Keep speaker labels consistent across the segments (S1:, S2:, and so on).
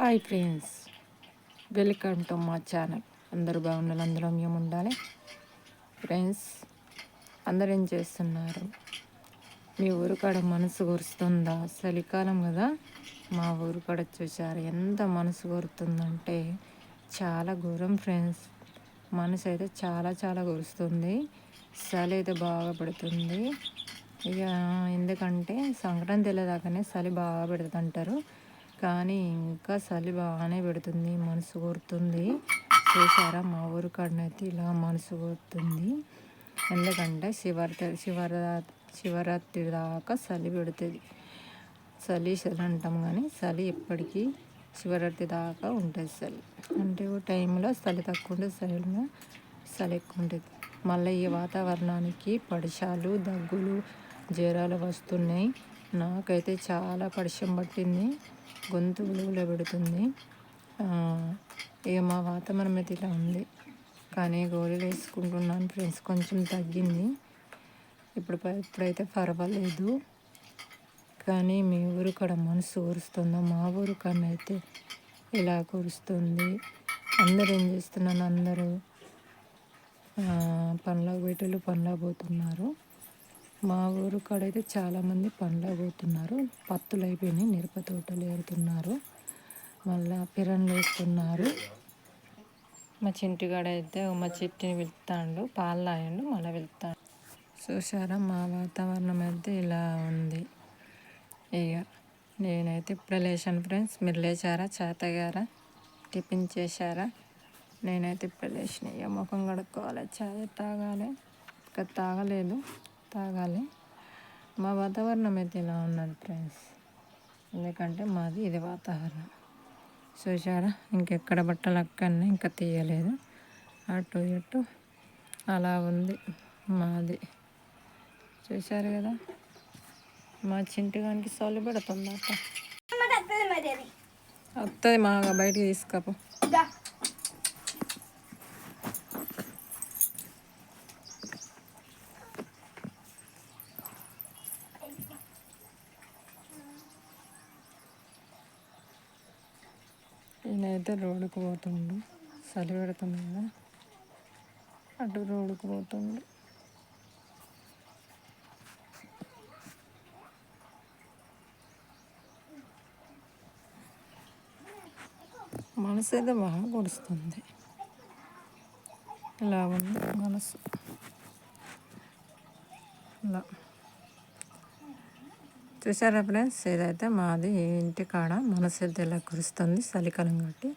S1: Hi friends welcome to మా channel అందరూ బాగుండాలి అందరూ మేము ఉండాలి ఫ్రెండ్స్ అందరూ ఏం చేస్తున్నారు? మీ ఊరు కాడ మనసు కొరుస్తుందా? చలికాలం కదా. మా ఊరు కాడ చూసారు ఎంత మనసు కొరుతుందంటే చాలా ఘోరం ఫ్రెండ్స్ మనసు అయితే చాలా చాలా కొరుస్తుంది. చలి అయితే బాగా పెడుతుంది. ఇక ఎందుకంటే సంక్రాంతి వెళ్ళేదాకానే చలి బాగా పెడుతుంటారు. కానీ ఇంకా చలి బాగానే పెడుతుంది మనసు కొడుతుంది చూసారా మా ఊరు కాడనైతే ఇలా మనసు కొడుతుంది ఎందుకంటే శివరాత్రి శివరాత్రి శివరాత్రి దాకా చలి పెడుతుంది. చలి చలి అంటాం కానీ చలి ఎప్పటికీ శివరాత్రి దాకా ఉంటుంది చలి. అంటే ఓ టైంలో చలి తక్కువ ఉంటుంది చలిలో చలి ఎక్కువ ఉంటుంది. మళ్ళీ ఈ వాతావరణానికి పడిశాలు దగ్గులు జ్వరాలు వస్తున్నాయి. నాకైతే చాలా పరిచయం పట్టింది. గొంతు విలువలో పెడుతుంది ఇక మా వాతావరణం అయితే ఇలా ఉంది. కానీ గోళీలు వేసుకుంటున్నాను ఫ్రెండ్స్. కొంచెం తగ్గింది. ఇప్పుడు ఇప్పుడైతే పర్వాలేదు. కానీ మీ ఊరు కాడ మనసు ఊరుస్తుందో మా ఊరు కన్నా అయితే ఇలా కురుస్తుంది. అందరూ ఏం చేస్తున్నాను అందరూ పనులకు పెట్టలు పనులకు పోతున్నారు. మా ఊరు కాడైతే చాలామంది పండ్లు పోతున్నారు పత్తులు అయిపోయినాయి. మిరప తోటలు ఏరుతున్నారు. మళ్ళా పిరన్లు వేస్తున్నారు. మా చింటిగాడ అయితే మా చెట్టుని వెళ్తాడు. పాలు రాయండు మళ్ళీ వెళ్తాడు. చూసారా మా వాతావరణం అయితే ఇలా ఉంది. ఇక నేనైతే ఇప్పుడే లేచాను ఫ్రెండ్స్. మీరు లేచారా? చేతగారా? టిఫిన్ చేశారా? నేనైతే ఇప్పుడే లేచిన ఇక ముఖం కడుక్కోవాలి. చాయ్ తాగాలి. ఇంకా తాగలేదు. తాగాలి. మా వాతావరణం అయితే ఇలా ఉన్నది ఫ్రెండ్స్. ఎందుకంటే మాది ఇది వాతావరణం. చూసారా? ఇంకెక్కడ బట్టలు అక్కడనే ఇంకా తీయలేదు. అటు ఇటు అలా ఉంది మాది. చూశారు కదా? మా చింటిగానికి సోలు పెడుతుంది అక్క. వస్తుంది మాగా బయటికి తీసుకపో. ఈయనైతే రోడ్డుకు పోతుండు. చలి పెడుతుంది కదా అటు రోడ్డుకు పోతుండు. మనసు అయితే బాగా కొడుస్తుంది ఇలా ఉంది మనసు. ఇలా. చూసారా ఫ్రెండ్స్ ఏదైతే మాది ఇంటి కాడ మనసు ఇలా కురుస్తుంది చలికాలం కాబట్టి.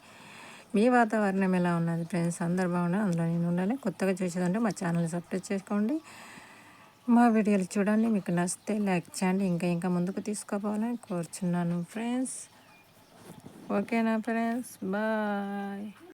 S1: మీ వాతావరణం ఎలా ఉన్నది ఫ్రెండ్స్? అందరు బాగున్నారు? అందులో నేను ఉండాలి. కొత్తగా చూసేదంటే మా ఛానల్ సబ్స్క్రైబ్ చేసుకోండి. మా వీడియోలు చూడండి. మీకు నచ్చితే లైక్ చేయండి. ఇంకా ఇంకా ముందుకు తీసుకోపోవాలని కోరుచున్నాను ఫ్రెండ్స్. ఓకేనా ఫ్రెండ్స్? బాయ్.